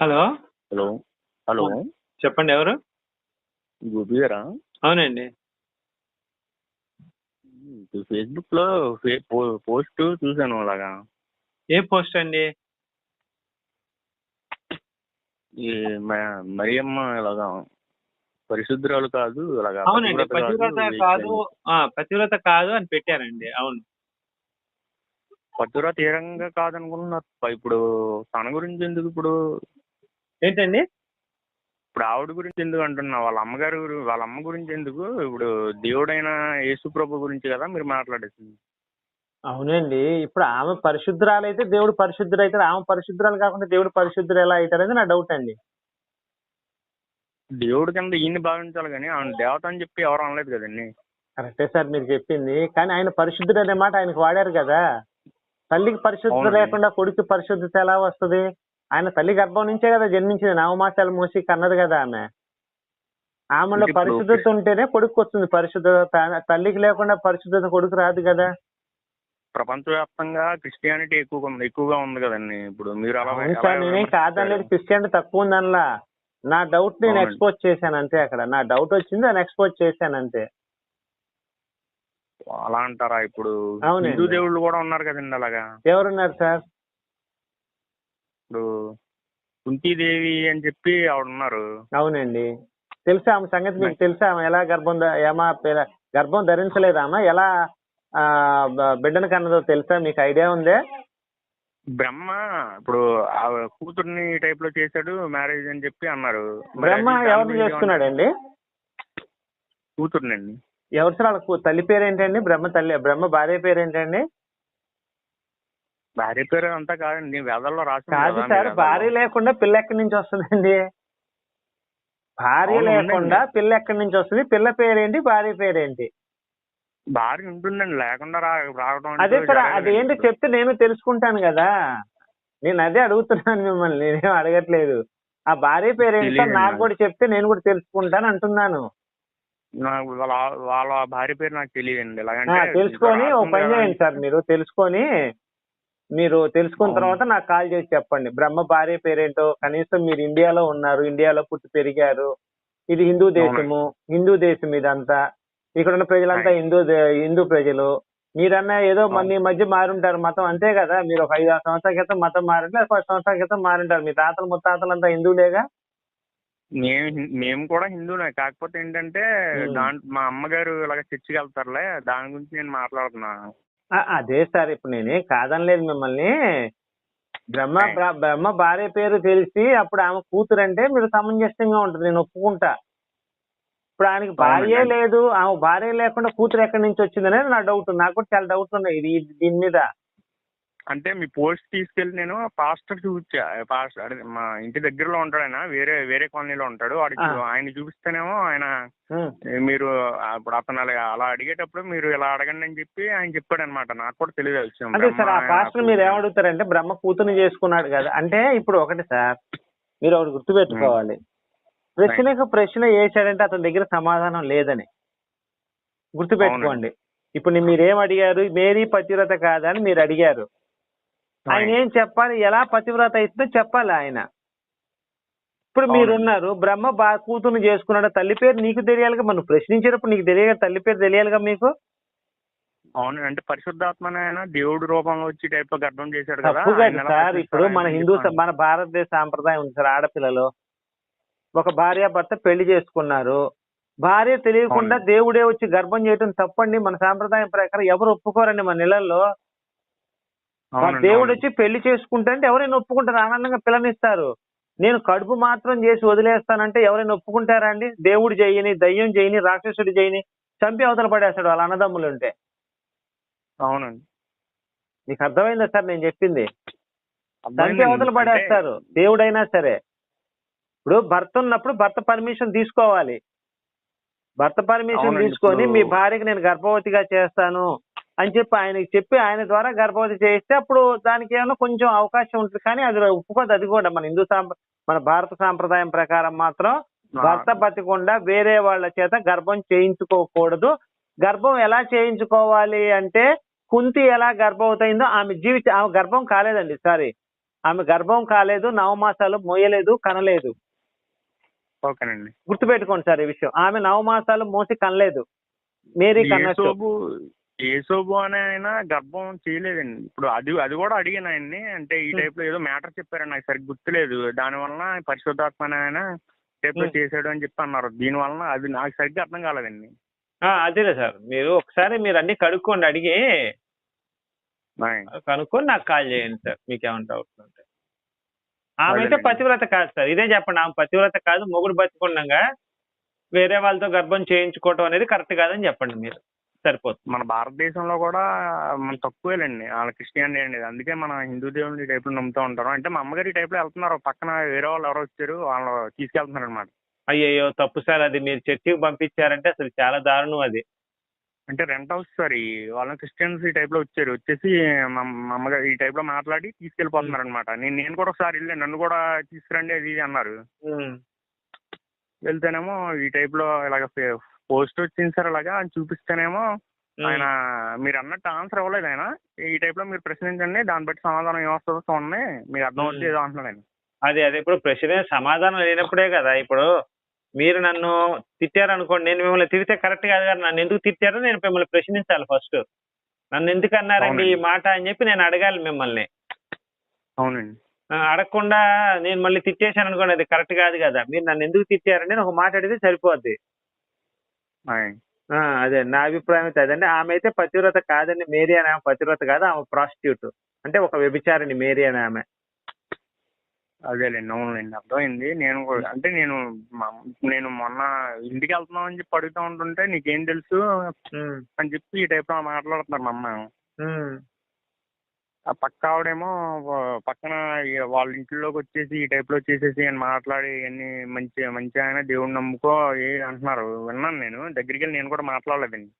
Hello? Hello. Hello. చెప్పండి ఎవరు? గోపి గారా? అవునండి. ఫేస్బుక్లో పోస్ట్ చూశాను అలాగా. ఏ పోస్ట్ అండి? ఈ మరియమ్మ ఇలాగా పరిశుద్ధురాలు కాదు ఇలాగా అవునండి పతివ్రత కాదు పతివ్రత కాదు అని. పెట్టారండి అవును. పతివ్రత ఏ రకంగా కాదనుకుంటున్నారు? ఇప్పుడు తన గురించి ఎందుకు ఇప్పుడు ఏంటండి? ఇప్పుడు ఆవిడ గురించి ఎందుకు అంటున్నా వాళ్ళ అమ్మగారి గురి- వాళ్ళ అమ్మ గురించి ఎందుకు? ఇప్పుడు దేవుడైన యేసు ప్రభు గురించి కదా మీరు మాట్లాడేసింది. అవునండి. ఇప్పుడు ఆమె పరిశుద్ధురాలు అయితే దేవుడు పరిశుద్ధుడు అవుతాడు ఆమె పరిశుద్ధురాలు కాకుండా దేవుడు పరిశుద్ధుడు ఎలా అవుతారని నా డౌట్ అండి. దేవుడి కింద ఈయన్ని భావించాలి కానీ ఆమె దేవత అని చెప్పి ఎవరు అనలేదు కదండి. కరెక్టే సార్ మీరు చెప్పింది. కానీ ఆయన పరిశుద్ధుడు అనే మాట ఆయనకు వాడారు కదా. తల్లికి పరిశుద్ధత అవునండి. లేకుండా కొడుకు పరిశుద్ధత ఎలా వస్తుంది? ఆయన తల్లి గర్భం నుంచే కదా జన్మించింది. నవమాసాలు మూసి కన్నది కదా ఆమె. ఆమెలో పరిశుద్ధత ఉంటేనే కొడుకు వస్తుంది. పరిశుద్ధత తల్లికి లేకుండా పరిశుద్ధత కొడుకు రాదు కదా. ప్రపంచవ్యాప్తంగా క్రిస్టియానిటీ ఎక్కువగా ఉంది. ఎక్కువగా ఉంది కదండి ఇప్పుడు మీరు అలా నేనేం కాదనలేదు క్రిస్టియానిటీ తక్కువ ఉందనలా. నా డౌట్ నేను. ఎక్స్పోజ్ చేశాను అంతే అక్కడ. నా డౌట్ వచ్చింది దాన్ని ఎక్స్పోజ్ చేశాను అంతే. అలా అంటారా? ఇప్పుడు. హిందూ దేవుళ్ళు కూడా ఉన్నారు కదండి అలాగా? ఎవరున్నారు సార్? ఇప్పుడు కుంతీదేవి అని చెప్పి ఆవిడ ఉన్నారు అవునండి. తెలుసా ఆమె సంగతి మీకు తెలుసా? ఆమె ఎలా గర్భం ధ- ఏమా పిల్ల- గర్భం ధరించలేదా ఆమె? ఎలా ఆ, బ- బిడ్డను కన్నదో తెలుసా? మీకు ఐడియా ఉందే? బ్రహ్మ ఇప్పుడు ఆ కూతుర్ని టైప్లో చేశాడు మ్యారేజ్ అని చెప్పి అన్నారు. మరి బ్రహ్మ అది దాని ఎవరిని గురించి చేసుకున్నాడండి? కూతుర్నండి. ఎవరు సార్ వాళ్ళ కూ- తల్లి పేరు ఏంటండి బ్రహ్మ తల్లి బ్రహ్మ భార్య పేరు ఏంటండి భార్య పేరు అంతా కాదండి. వేదాల్లో రాసి కాదు సార్ భార్య లేకుండా పిల్ల ఎక్కడి నుంచి వస్తుందండి? భార్య అవును, లేకుండా. పిల్ల ఎక్కడి నుంచి వస్తుంది? పిల్ల పేరేంటి? భార్య పేరేంటి? భార్య ఉంటుందండి. లేకుండా రా రావడం అంటూ అదే సార్ జరగదండి అదేంటి. చెప్తే నేను తెలుసుకుంటాను కదా. నేను అదే అడుగుతున్నాను మిమ్మల్ని. నేనేం అడగట్లేదు. ఆ భార్య పేరు ఏంటి సార్ తెలియదండి నాకు నాకు. కూడా చెప్తే నేను కూడా తెలుసుకుంటాను అంటున్నాను. నాకు వాళ్ళ వాళ్ళ భార్య పేరు నాకు తెలియదండి. ఆ, ఎలాగంటే తెలుసుకొని ఓ పని చేయండి సార్ మీరు. తెలుసుకొని మీరు తెలుసుకున్న. తర్వాత నాకు కాల్ చేసి చెప్పండి బ్రహ్మ భార్య పేరేంటో కనీసం మీరు ఇండియాలో ఉన్నారు ఇండియాలో పుట్టి పెరిగారు ఇది హిందూ దేశము హిందూ దేశం ఇదంతా ఇక్కడ ఉన్న ప్రజలంతా. హిందూ హిందూ ప్రజలు మీరన్నా ఏదో ఈ మధ్య మారుంటారు మతం అంతే కదా మీరు ఒక ఐదు ఆరు సంవత్సరాల క్రితం మతం మారంటే పది సంవత్సరాల క్రితం మారింటారు మీ తాతలు ముత్తాతలు అంతా హిందువులేగా మేము మేము కూడా హిందూనే కాకపోతే ఏంటంటే Hmm. దాంట్ మా అమ్మగారు ఇలాగ చర్చికి వెళ్తారులే దాని గురించి నేను మాట్లాడుతున్నా ఆ, అదే సార్ ఇప్పుడు నేనేం కాదనలేదు మిమ్మల్ని బ్రహ్మ. బ్ర- బ్రహ్మ భార్య పేరు తెలిసి అప్పుడు ఆమె కూతురు అంటే మీరు సమంజసంగా ఉంటుంది నేను ఒప్పుకుంటా ఇప్పుడు ఆయనకి భార్యే అవునండి. లేదు ఆమె భార్య లేకుండా కూతురు ఎక్కడి నుంచి వచ్చిందనేది నా డౌట్ నాకు కూడా చాలా డౌట్ ఉన్నాయి ఇది- దీని మీద అంటే మీ పోస్ట్ తీసుకెళ్ళి నేను పాస్టర్ చూపించా పాస్టర్ అదే మా ఇంటి దగ్గరలో ఉంటాడు ఆయన వేరే వేరే కాలనీలో ఉంటాడు. వాడికి. ఆయన చూపిస్తేనేమో ఆయన మీరు అప్పుడు అతను అలా అలా అడిగేటప్పుడు మీరు ఇలా అడగండి అని చెప్పి ఆయన చెప్పాడు అనమాట నాకు కూడా తెలియదు విషయం. అదే సార్ ఆ పాస్టర్ మీరు ఏమడుగుతారంటే బ్రహ్మ కూతురుని చేసుకున్నాడు కదా. అంటే ఇప్పుడు ఒకటి సార్ మీరు ఒకటి గుర్తుపెట్టుకోవాలి. ప్రశ్నకు ప్రశ్న వేసాడంటే అతని దగ్గర సమాధానం లేదని. గుర్తుపెట్టుకోండి. ఇప్పుడు మీరేం అడిగారు మేరీ పతివ్రత కాదా అని మీరు అడిగారు. ఆయన ఏం చెప్పాలి? ఎలా పతివ్రత అవుతుందో చెప్పాలి ఆయన. ఇప్పుడు. మీరున్నారు. బ్రహ్మ బా కూతురుని చేసుకున్నాడు? తల్లి పేరు నీకు తెలియాలిగా? మనం ప్రశ్నించేటప్పుడు నీకు తెలియదు తల్లి పేరు తెలియాలిగా మీకు? అవును అంటే పరిశుద్ధాత్మ ఆయన దేవుడి రూపంలో వచ్చి టైప్ గర్భం చేశాడు కదా. సార్. ఇప్పుడు మన హిందూ. మన భారతదేశ సాంప్రదాయం ఉంది సార్ ఆడపిల్లలు. ఒక భార్య భర్త పెళ్ళి చేసుకున్నారు. భార్య తెలియకుండా. దేవుడే వచ్చి గర్భం చేయటం తప్పండి. మన సాంప్రదాయం ప్రకారం ఎవరు ఒప్పుకోరండి మన ఇళ్ళలో అవునండి, దేవుడు. వచ్చి పెళ్ళి చేసుకుంటే అంటే ఎవరైనా ఒప్పుకుంటారు ఆనందంగా పిల్లనిస్తారు. నేను కడుపు మాత్రం చేసి వదిలేస్తానంటే ఎవరైనా ఒప్పుకుంటారా అండి? దేవుడు చేయని దయ్యం చేయని రాక్షసుడు చేయని చంపి అవతల పడేస్తాడు వాళ్ళ అన్నదమ్ములు ఉంటే. అవునండి. నీకు అర్థమైందా సార్ నేను చెప్పింది? చంపి. అవతల పడేస్తారు దేవుడైనా సరే. ఇప్పుడు భర్త ఉన్నప్పుడు భర్త పర్మిషన్ తీసుకోవాలి. భర్త పర్మిషన్ తీసుకొని మీ భార్యకి నేను గర్భవతిగా చేస్తాను. అని చెప్పి ఆయనకి చెప్పి ఆయన ద్వారా గర్భవతి చేస్తే అప్పుడు దానికి ఏమైనా కొంచెం అవకాశం ఉంటుంది. కానీ అది ఒప్పుకోదు అది కూడా మన హిందూ సాంప్ర మన భారత సాంప్రదాయం ప్రకారం మాత్రం భర్త బతికుండా వేరే వాళ్ళ చేత గర్భం చేయించుకోకూడదు. గర్భం ఎలా చేయించుకోవాలి అంటే కుంతి ఎలా గర్భవతి అయిందో ఆమె జీవిత ఆమె గర్భం కాలేదండి సారీ. ఆమె గర్భం కాలేదు నవమాసాలు మోయలేదు కనలేదు. ఓకేనండి. గుర్తుపెట్టుకోండి సార్ ఈ విషయం. ఆమె నవమాసాలు మోసి కనలేదు. మేరీ కన్నట్టు. ఏసోబు అనే ఆయన గర్భం చేయలేదండి. ఇప్పుడు అది అది కూడా అడిగాను ఆయన్ని. అంటే ఈ Hmm. టైప్లో ఏదో మ్యాటర్ చెప్పారండి నాకు సరిగ్గా గుర్తులేదు. దాని వలన పరిశుద్ధాత్మ అనే ఆయన టైప్లో Hmm. చేశాడు అని చెప్పి అన్నారు. దీని వలన అది నాకు సరిగ్గా అర్థం కాలేదండి. ఆ, అదేలే సార్. మీరు ఒకసారి మీరు అన్ని కడుక్కోండి అడిగి. కనుక్కొని నాకు కాల్ చేయండి సార్. మీకు ఏమైనా డౌట్స్ ఉంటే. ఆమె అయితే. పతివ్రత కాదు సార్. ఇదే చెప్పండి ఆమె పతివ్రత కాదు మొగుడు బతికుండగా వేరే వాళ్ళతో గర్భం చేయించుకోవటం అనేది కరెక్ట్ కాదని చెప్పండి మీరు. సరిపోతుంది. మన భారతదేశంలో కూడా మన తక్కువేలండి. వాళ్ళ క్రిస్టియానిటీ అండి అందుకే మన హిందూ దేవుని ఈ టైప్లో నమ్ముతూ ఉంటారు. అంటే మా అమ్మగారు ఈ టైప్లో వెళ్తున్నారు. పక్కన వేరే వాళ్ళు ఎవరో వచ్చారు. వాళ్ళు తీసుకెళ్తున్నారు అనమాట అయ్యయ్యో తప్పు సార్ అది. మీరు చర్చికి పంపించారంటే అసలు చాలా దారుణం అది. అంటే రెంట్ హౌస్ సార్ వాళ్ళ క్రిస్టియన్స్ ఈ టైప్లో వచ్చారు. వచ్చేసి మా అమ్మగారు ఈ టైప్లో మాట్లాడి తీసుకెళ్ళిపోతున్నారు అనమాట నేను నేను కూడా ఒకసారి వెళ్ళాను నన్ను కూడా తీసుకురండి అది అన్నారు. వెళ్తేనేమో ఈ టైప్లో ఇలాగ పోస్ట్ వచ్చింది సార్ అలాగా అని చూపిస్తేనేమో ఆయన మీరు అన్నట్టు ఆన్సర్ ఇవ్వలేదు ఆయన. ఈ టైప్లో మీరు ప్రశ్నించండి దాన్ని బట్టి సమాధానం ఏమొస్తుందో చూడండి మీకు అర్థం అవుతుంది ఏదో అంటున్నాడు ఆయన అదే అదే ఇప్పుడు ప్రశ్న సమాధానం లేనప్పుడే కదా ఇప్పుడు మీరు నన్ను తిట్టారనుకోండి నేను మిమ్మల్ని తిడితే కరెక్ట్ కాదు కదా నన్ను ఎందుకు తిట్టారో నేను మిమ్మల్ని ప్రశ్నించాలి ఫస్ట్ నన్ను ఎందుకు అన్నారండి ఈ. మాట అని చెప్పి నేను అడగాలి మిమ్మల్ని. అవునండి. అడగకుండా నేను మళ్ళీ తిట్టేశాను అనుకోండి అది కరెక్ట్ కాదు కదా మీరు నన్ను ఎందుకు తిట్టారండి ఒక మాట అడిగితే సరిపోద్ది. అదే నా అభిప్రాయం అయితే అదండి. ఆమె అయితే పతివ్రత కాదండి. మేరీ అనే ఆమె పతివ్రత కాదు. ఆమె ప్రాస్టిట్యూట్. అంటే ఒక వ్యభిచారిణి మేరీ అనే ఆమె. అదేలేండి. అవునులేండి. అర్థమైంది. నేను కూడా అంటే నేను నేను మొన్న ఇంటికి వెళ్తున్నాం అని చెప్పి అడుగుతా ఉంటుంటే నీకేం తెలుసు? అని చెప్పి ఈ టైప్లో మాట్లాడుతున్నారు మా అమ్మ. ఆ పక్క ఆవిడేమో పక్కన వాళ్ళ ఇంట్లోకి వచ్చేసి ఈ టైప్లో చేసేసి అని మాట్లాడి అన్ని మంచి మంచి ఆయన దేవుడిని నమ్ముకో ఏ అంటున్నారు. విన్నాను నేను. దగ్గరికి వెళ్ళి నేను కూడా మాట్లాడలేదండి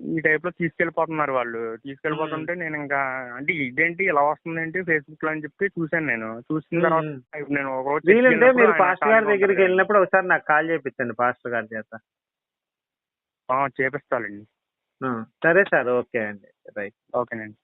ఈ టైప్లో తీసుకెళ్ళిపోతున్నారు వాళ్ళు తీసుకెళ్ళిపోతుంటే నేను ఇంకా అంటే ఇదేంటి ఇలా వస్తుందేంటి ఫేస్బుక్లో అని చెప్పి చూశాను నేను. చూసిన తర్వాత నేను ఒక రోజు వీలుంటే వెళ్ళినప్పుడు మీరు పాస్టర్ గారి దగ్గరికి వెళ్ళినప్పుడు ఒకసారి నాకు కాల్ చేయించండి పాస్టర్ గారి చేత. ఆ, సరే సార్ ఓకే అండి రైట్ ఓకేనండి